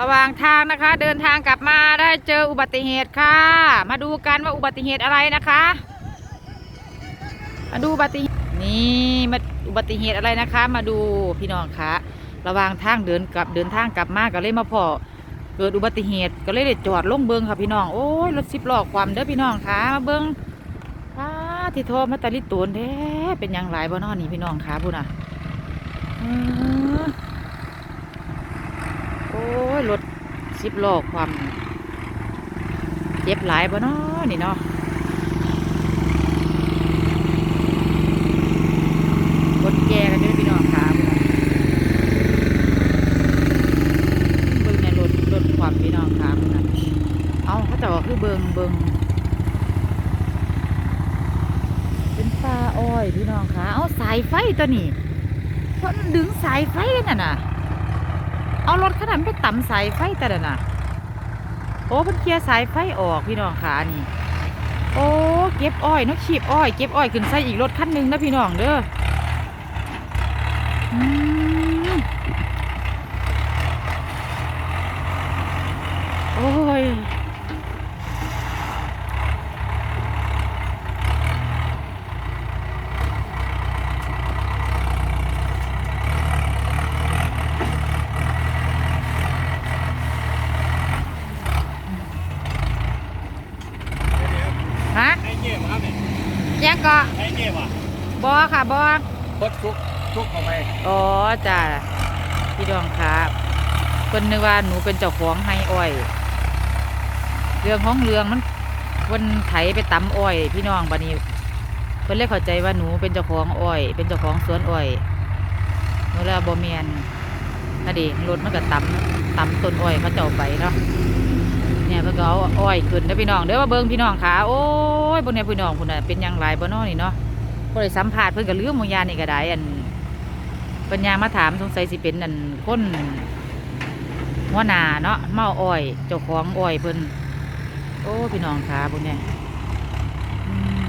ระหว่างทางนะคะ เดินทางกลับมาได้เจออุบัติเหตุค่ะ มาดูกันว่าอุบัติเหตุอะไรนะคะ มาดูอุบัตินี่มาอุบัติเหตุอะไรนะคะ มาดูพี่น้องคะระหว่างทางเดินกลับเดินทางกลับมาก็เลยมาพอเกิดอุบัติเหตุก็เลยจอดลงเบิงค่ะพี่น้องโอ้ยรถสิบล้อความเด้อพี่น้องคะมาเบิงว้าที่โทรมาตาลิตูนแท้เป็นยังหลายบ่นอนี่พี่น้องคะพูดน่ะอือ โอ้ยรถสิบล้อความเจ็บหลายบ่เนอนี่เนาะรถแก่กันด้อพี่น้องค่ะเบิ่งในรถรถความพี่น้องค่ะพุ่นน่ะเอาเขาจะว่าคือเบิงเบิงเป็นปลาอ้อยพี่น้องค่ะเอาสายไฟตัวนี้เพราะมันดึงสายไฟเลยน่ะน่ะ เอารถขนาดไปต่ำสายไฟแต่ละน่ะ โอ้เพิ่นเคลียร์สายไฟออกพี่น้องค่ะนี่ โอ้เก็บอ้อยนกขีบอ้อยเก็บอ้อยขึ้นใส่อีกรถคันหนึงนะพี่น้องเด้อ อืมโอ้ย ฮะ ไอ้เงี้ยครับเนี่ย ยังก็ไอ้เงี้ยว่ะบอค่ะบอพดทุกทุกเข้าไปอ๋อจ้าพี่ดองครับเพิ่นนึกว่าหนูเป็นเจ้าของไฮอ้อย เรื่องของเรื่องมันเพิ่นไถไปตำอ้อย พี่น้องบัดนี้เพิ่นเลยเข้าใจว่าหนูเป็นเจ้าของอ้อย เป็นเจ้าของสวนอ้อยหนูแล้วบ่แม่นนั่นเองรถมันก็ตำตำต้นอ้อยเขาเจ้าไปเนาะเนี่ยเพิ่นก็เอาอ้อยขึ้นเด้อพี่น้องเด้อมาเบิ่งพี่น้องขาโอ้ ยบนเนี่ยพี่น้องพุ่นน่ะเป็นยังหลายบ่นาะนี่เนาะบ่ได้สัมภาษณ์เพิ่อนก็ลืมหมงยานี่ก็ได้อันปัญญามาถามสงสัยสิเป็นนั่นคนหัวหนาเนาะเมาอ้อยเจ้าของอ้อยเพิ่นโอ้พี่น้องขาบุญเนี่ยอืม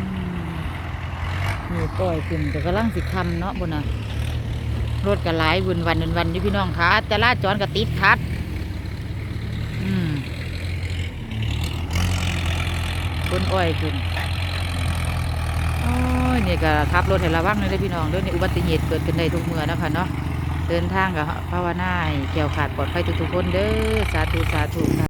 มีอ้อยขึ้นแต่กำลังสิคำเนาะบุญน่ะรถก็หลายวุ่นวันวุ่นวันอยู่พี่น้องขาแต่ลาจรก็ติดขัด อืม้นอ้อยขึ้นโอ้ยนี่ก็ขับรถให้ระวังเลยเด้พี่น้องด้อนี่อุบัติเหตุเกิดขึ้นได้ทุกเมื่อนะคะเนาะเดินทางกับภาวนาให้แก้วขาดปลอดภัยทุกๆคนเด้อสาธุสาธุค่ะ